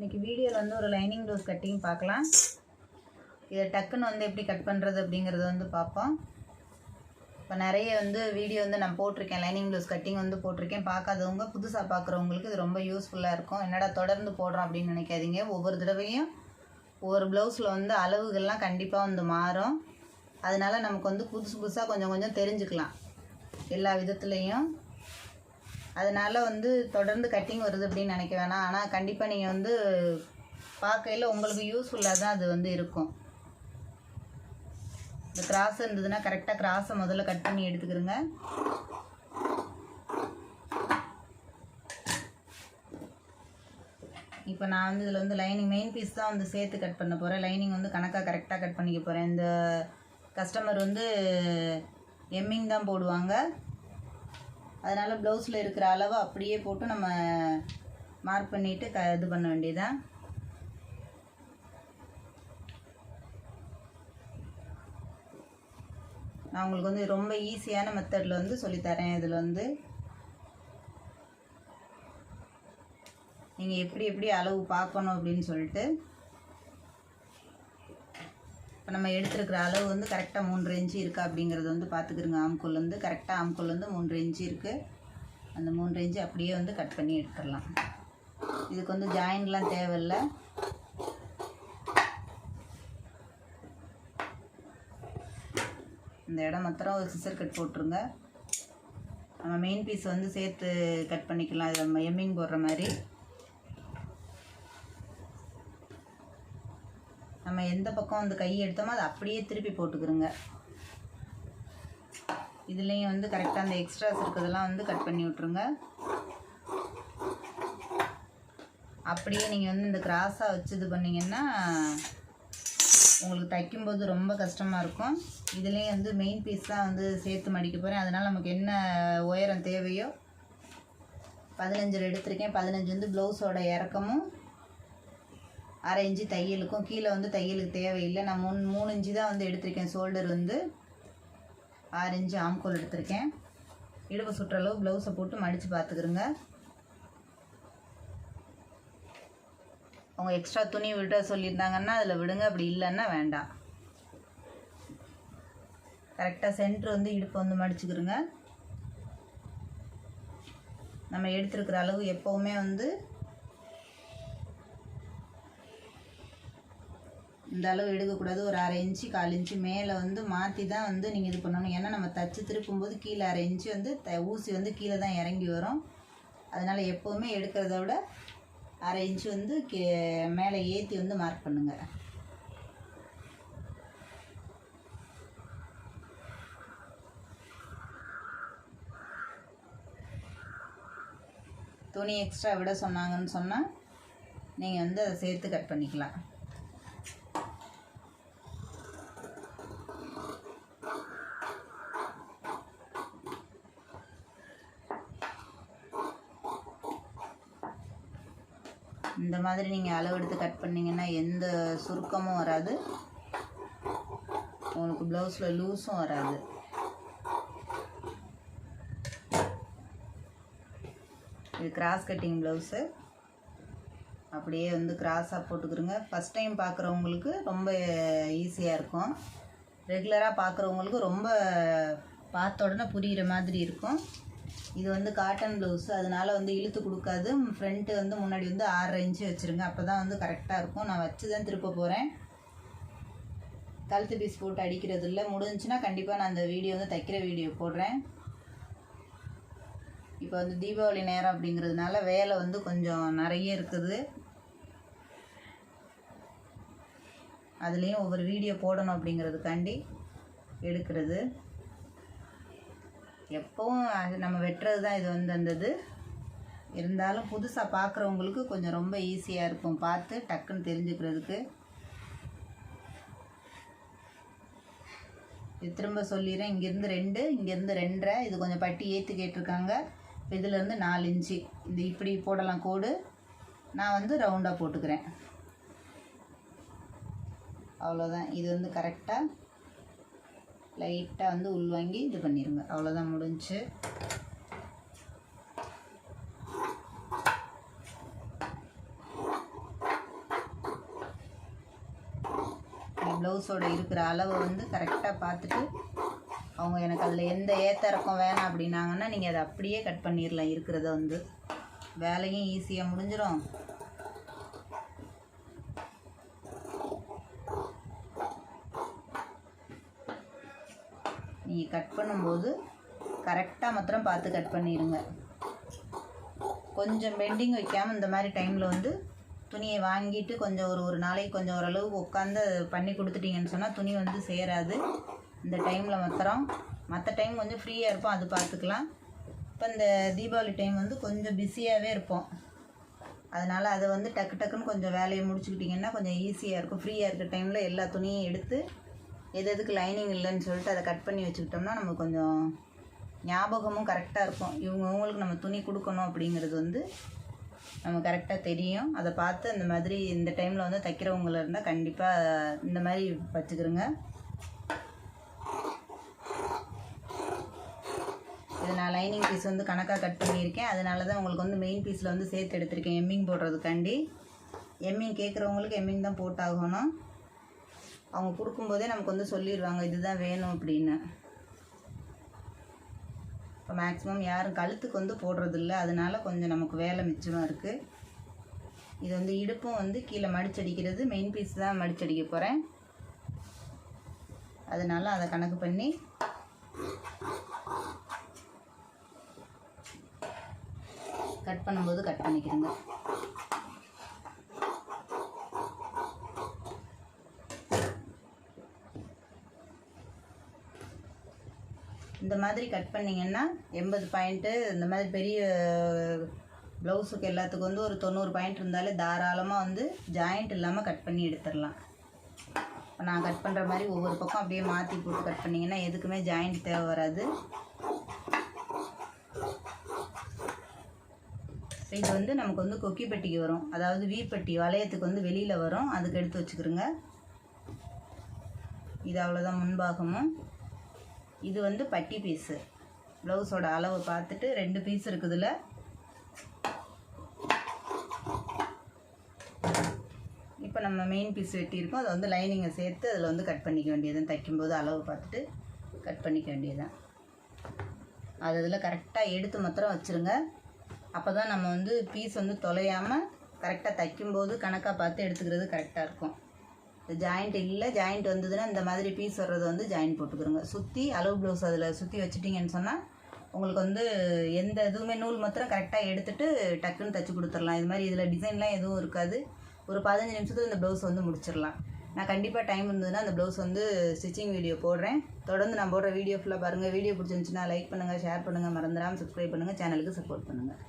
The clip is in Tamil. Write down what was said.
இன்றைக்கி வீடியோவில் வந்து ஒரு லைனிங் ப்ளவுஸ் கட்டிங் பார்க்கலாம். இதை டக்குன்னு வந்து எப்படி கட் பண்ணுறது அப்படிங்கிறத வந்து பார்ப்போம். இப்போ நிறைய வந்து வீடியோ வந்து நான் போட்டிருக்கேன். லைனிங் ப்ளவுஸ் கட்டிங் வந்து போட்டிருக்கேன். பார்க்காதவங்க புதுசாக பார்க்குறவங்களுக்கு இது ரொம்ப யூஸ்ஃபுல்லாக இருக்கும். என்னடா தொடர்ந்து போடுறோம் அப்படின்னு நினைக்காதீங்க. ஒவ்வொரு தடவையும் ஒவ்வொரு ப்ளவுஸில் வந்து அளவுகள்லாம் கண்டிப்பாக வந்து மாறும். அதனால் நமக்கு வந்து புதுசு புதுசாக கொஞ்சம் கொஞ்சம் தெரிஞ்சுக்கலாம். எல்லா விதத்துலேயும். அதனால் வந்து தொடர்ந்து கட்டிங் வருது அப்படின்னு நினைக்க வேணாம். ஆனால் கண்டிப்பாக நீங்கள் வந்து பார்க்கையில் உங்களுக்கு யூஸ்ஃபுல்லாக தான் அது வந்து இருக்கும். இந்த கிராஸ் இருந்ததுன்னா கரெக்டாக கிராஸை முதல்ல கட் பண்ணி எடுத்துக்கிறோங்க இப்போ நான் வந்து இதில் வந்து லைனிங் மெயின் பீஸ் தான் வந்து சேர்த்து கட் பண்ண போகிறேன் லைனிங் வந்து கணக்காக கரெக்டாக கட் பண்ணிக்க போகிறேன் இந்த கஸ்டமர் வந்து எம்மிங் தான் போடுவாங்க. அதனால் ப்ளவுஸில் இருக்கிற அளவு அப்படியே போட்டு நம்ம மார்க் பண்ணிவிட்டு க இது பண்ண வேண்டியதான் நான் உங்களுக்கு வந்து ரொம்ப ஈஸியான மெத்தடில் வந்து சொல்லித்தரேன் இதில் வந்து நீங்கள் எப்படி எப்படி அளவு பார்க்கணும் அப்படின்னு சொல்லிட்டு இப்போ நம்ம எடுத்துருக்கிற அளவு வந்து கரெக்டாக மூன்று இன்ச்சு இருக்கா அப்படிங்கிறத வந்து பார்த்துக்கிறோங்க ஆம்கோல் வந்து கரெக்டாக ஆம்கோல் வந்து மூன்று இன்ச்சு இருக்குது அந்த மூன்று இன்ச்சு அப்படியே வந்து கட் பண்ணி எடுத்துடலாம். இதுக்கு வந்து ஜாயின்லாம் தேவையில்லை. இந்த இடம் மாத்திரம் ஒரு சிசர் கட் போட்டுருங்க. நம்ம மெயின் பீஸ் வந்து சேர்த்து கட் பண்ணிக்கலாம். இதை நம்ம எம்மிங் போடுற மாதிரி. நம்ம எந்த பக்கம் வந்து கை எடுத்தோமோ அதை அப்படியே திருப்பி போட்டுக்கிறோங்க. இதுலேயும் வந்து கரெக்டாக அந்த எக்ஸ்ட்ராஸ் இருக்கிறதெல்லாம் வந்து கட் பண்ணி விட்ருங்க அப்படியே நீங்கள் வந்து இந்த கிராஸாக வச்சு இது பண்ணிங்கன்னா உங்களுக்கு தைக்கும்போது ரொம்ப கஷ்டமாக இருக்கும். இதுலேயும் வந்து மெயின் பீஸ் தான் வந்து சேர்த்து மடிக்க போகிறேன் அதனால் நமக்கு என்ன உயரம் தேவையோ பதினஞ்சு எடுத்திருக்கேன். பதினஞ்சு வந்து ப்ளவுஸோட இறக்கமும் அரை இன்ச்சு தையலுக்கும் கீழே வந்து தையலுக்கு தேவையில்லை. நான் மூணு மூணு இன்ச்சு தான் வந்து எடுத்திருக்கேன். ஷோல்டர் வந்து ஆறு இன்ச்சு ஆம்கோல் எடுத்திருக்கேன். இடுப்பு சுற்றளவு ப்ளவுஸை போட்டு மடித்து பார்த்துக்கிறோங்க அவங்க எக்ஸ்ட்ரா துணி விட சொல்லியிருந்தாங்கன்னா அதில் விடுங்க. அப்படி இல்லைன்னா வேண்டாம். கரெக்டாக சென்ட்ரு வந்து இடுப்பு வந்து மடிச்சுக்கிறோங்க நம்ம எடுத்துருக்கிற அளவு எப்போவுமே வந்து இந்த அளவு எடுக்கக்கூடாது. ஒரு அரை இன்ச்சு கால் இன்ச்சு மேலே வந்து மாற்றி தான் வந்து நீங்கள் இது பண்ணணும். ஏன்னா நம்ம தச்சு திருப்பும்போது கீழே அரை இன்ச்சு வந்து த ஊசி வந்து கீழே தான் இறங்கி வரும். அதனால் எப்போவுமே எடுக்கிறத விட அரை இன்ச்சு வந்து கே மேலே ஏற்றி வந்து மார்க் பண்ணுங்கள் துணி எக்ஸ்ட்ரா விட சொன்னாங்கன்னு சொன்னால் நீங்கள் வந்து அதை சேர்த்து கட் பண்ணிக்கலாம். இந்த மாதிரி நீங்கள் அளவெடுத்து கட் பண்ணிங்கன்னா எந்த சுருக்கமும் வராது. உங்களுக்கு ப்ளவுஸில் லூஸும் வராது. இது கிராஸ் கட்டிங் ப்ளவுஸு அப்படியே வந்து கிராஸாக போட்டுக்கிறோங்க ஃபஸ்ட் டைம் பார்க்குறவங்களுக்கு ரொம்ப ஈஸியாக இருக்கும். ரெகுலராக பார்க்குறவங்களுக்கு ரொம்ப பார்த்த உடனே புரிகிற மாதிரி இருக்கும். இது வந்து காட்டன் ப்ளவுஸு அதனால் வந்து இழுத்து கொடுக்காது. ஃப்ரண்ட்டு வந்து முன்னாடி வந்து ஆறரை இன்ச்சு வச்சுருங்க. அப்போ தான் வந்து கரெக்டாக இருக்கும். நான் வச்சு தான் திருப்ப போகிறேன் கழுத்து பீஸ் போட்டு அடிக்கிறது இல்லை. முடிஞ்சுன்னா கண்டிப்பாக நான் அந்த வீடியோ வந்து தைக்கிற வீடியோ போடுறேன். இப்போ வந்து தீபாவளி நேரம் அப்படிங்கிறதுனால வேலை வந்து கொஞ்சம் நிறைய இருக்குது. அதுலேயும் ஒவ்வொரு வீடியோ போடணும் அப்படிங்கிறதுக்காண்டி எடுக்கிறது. எப்போவும் அது நம்ம வெட்டுறது தான் இது வந்து வந்தது. இருந்தாலும் புதுசாக பார்க்குறவங்களுக்கு கொஞ்சம் ரொம்ப ஈஸியாக இருக்கும் பார்த்து டக்குன்னு தெரிஞ்சுக்கிறதுக்கு. இது திரும்ப சொல்லிடுறேன். இங்கேருந்து ரெண்டு இங்கேருந்து ரெண்டரை. இது கொஞ்சம் பட்டி ஏற்று கேட்டிருக்காங்க. இதுலேருந்து நாலு இன்ச்சு இது இப்படி போடலாம் கோடு. நான் வந்து ரவுண்டாக போட்டுக்கிறேன். அவ்வளோதான் இது வந்து கரெக்டாக லைட்டாக வந்து உள்வாங்கி இது பண்ணிடுங்க அவ்வளோதான் முடிஞ்சு. ப்ளவுஸோட இருக்கிற அளவை வந்து கரெக்டாக பார்த்துட்டு அவங்க எனக்கு அதில் எந்த ஏற்ற இறக்கம் வேணாம் அப்படின்னாங்கன்னா நீங்கள் அதை அப்படியே கட் பண்ணிடலாம் இருக்கிறத வந்து. வேலையும் ஈஸியாக முடிஞ்சிடும் நீங்கள் கட் பண்ணும்போது கரெக்டாக மாத்திரம் பார்த்து கட் பண்ணிடுங்க கொஞ்சம் பெண்டிங் வைக்காமல் இந்த மாதிரி டைமில் வந்து துணியை வாங்கிட்டு கொஞ்சம் ஒரு ஒரு நாளைக்கு கொஞ்சம் ஓரளவு உட்காந்து பண்ணி கொடுத்துட்டீங்கன்னு சொன்னால் துணி வந்து சேராது. இந்த டைமில் மாத்திரம் மற்ற டைம் கொஞ்சம் ஃப்ரீயாக இருப்போம் அது பார்த்துக்கலாம். இப்போ இந்த தீபாவளி டைம் வந்து கொஞ்சம் பிஸியாகவே இருப்போம். அதனால் அதை வந்து டக்கு டக்குன்னு கொஞ்சம் வேலையை முடிச்சுக்கிட்டிங்கன்னா கொஞ்சம் ஈஸியாக இருக்கும். ஃப்ரீயாக இருக்க டைமில் எல்லா துணியும் எடுத்து எது எதுக்கு லைனிங் இல்லைன்னு சொல்லிட்டு அதை கட் பண்ணி வச்சுக்கிட்டோம்னா நமக்கு கொஞ்சம் ஞாபகமும் கரெக்டாக இருக்கும். இவங்க இவங்களுக்கு நம்ம துணி கொடுக்கணும் அப்படிங்கிறது வந்து நம்ம கரெக்டாக தெரியும். அதை பார்த்து இந்த மாதிரி இந்த டைமில் வந்து தைக்கிறவங்கள இருந்தால் கண்டிப்பாக இந்த மாதிரி வச்சுக்கிறோங்க இது நான் லைனிங் பீஸ் வந்து கணக்காக கட் பண்ணியிருக்கேன். அதனால தான் உங்களுக்கு வந்து மெயின் பீஸில் வந்து சேர்த்து எடுத்திருக்கேன். எம்மிங் போடுறதுக்காண்டி. எம்மிங் கேட்குறவங்களுக்கு எம்மிங் தான் போட்டாகணும். அவங்க கொடுக்கும்போதே நமக்கு வந்து சொல்லிடுவாங்க இதுதான் வேணும் அப்படின்னு. இப்போ மேக்ஸிமம் யாரும் கழுத்துக்கு வந்து போடுறதில்ல. அதனால கொஞ்சம் நமக்கு வேலை மிச்சமாக இருக்குது இது வந்து இடுப்பும் வந்து கீழே மடிச்சடிக்கிறது. மெயின் பீஸ் தான் மடிச்சடிக்க போகிறேன் அதனால அதை கணக்கு பண்ணி கட் பண்ணும்போது கட் பண்ணிக்கிறேங்க இந்த மாதிரி கட் பண்ணிங்கன்னா எண்பது பாயிண்ட்டு இந்த மாதிரி பெரிய ப்ளவுஸுக்கு எல்லாத்துக்கும் வந்து ஒரு தொண்ணூறு பாயிண்ட் இருந்தாலே தாராளமாக வந்து ஜாயிண்ட் இல்லாமல் கட் பண்ணி எடுத்துடலாம். இப்போ நான் கட் பண்ணுற மாதிரி ஒவ்வொரு பக்கம் அப்படியே மாற்றி போட்டு கட் பண்ணிங்கன்னா எதுக்குமே ஜாயிண்ட் தேவை வராது. இது வந்து நமக்கு வந்து கொக்கி பெட்டிக்கு வரும். அதாவது வீப்பட்டி வளையத்துக்கு வந்து வெளியில் வரும். அதுக்கு எடுத்து வச்சுக்கிறோங்க இது அவ்வளோதான் முன்பாகமும். இது வந்து பட்டி பீஸு. ப்ளவுஸோட அளவு பார்த்துட்டு ரெண்டு பீஸ் இருக்குதுல. இப்போ நம்ம மெயின் பீஸ் வெட்டியிருக்கோம். அதை வந்து லைனிங்கை சேர்த்து அதில் வந்து கட் பண்ணிக்க வேண்டியதுன்னு தைக்கும்போது அளவு பார்த்துட்டு கட் பண்ணிக்க வேண்டியதுதான். அது இதில் கரெக்டாக எடுத்து மாத்திரம் வச்சுருங்க. அப்போ தான் நம்ம வந்து பீஸ் வந்து தொலையாமல் கரெக்டாக தைக்கும்போது கணக்காக பார்த்து எடுத்துக்கிறது கரெக்டாக இருக்கும். இந்த ஜாயிண்ட் இல்லை ஜாயிண்ட் வந்ததுன்னா இந்த மாதிரி பீஸ் வர்றது வந்து ஜாயிண்ட் போட்டுக்கிறோங்க. சுற்றி அளவு ப்ளவுஸ் அதில் சுற்றி வச்சுட்டிங்கன்னு சொன்னால் உங்களுக்கு வந்து எந்த இதுவுமே நூல் மாத்திரம் கரெக்டாக எடுத்துகிட்டு டக்குன்னு தைச்சி கொடுத்துடலாம். இது மாதிரி இதில் டிசைன்லாம் எதுவும் இருக்காது. ஒரு பதினஞ்சு நிமிஷத்துக்கு இந்த ப்ளவுஸ் வந்து முடிச்சிடலாம். நான் கண்டிப்பாக டைம் இருந்ததுன்னா அந்த ப்ளவுஸ் வந்து ஸ்டிச்சிங் வீடியோ போடுறேன். தொடர்ந்து நான் போடுற வீடியோ ஃபுல்லாக பாருங்கள் வீடியோ பிடிச்சிருந்துச்சுன்னா லைக் பண்ணுங்கள் ஷேர் பண்ணுங்கள் மறந்துடாமல் சப்ஸ்கிரைப் பண்ணுங்கள் சேனலுக்கு சப்போர்ட் பண்ணுங்கள்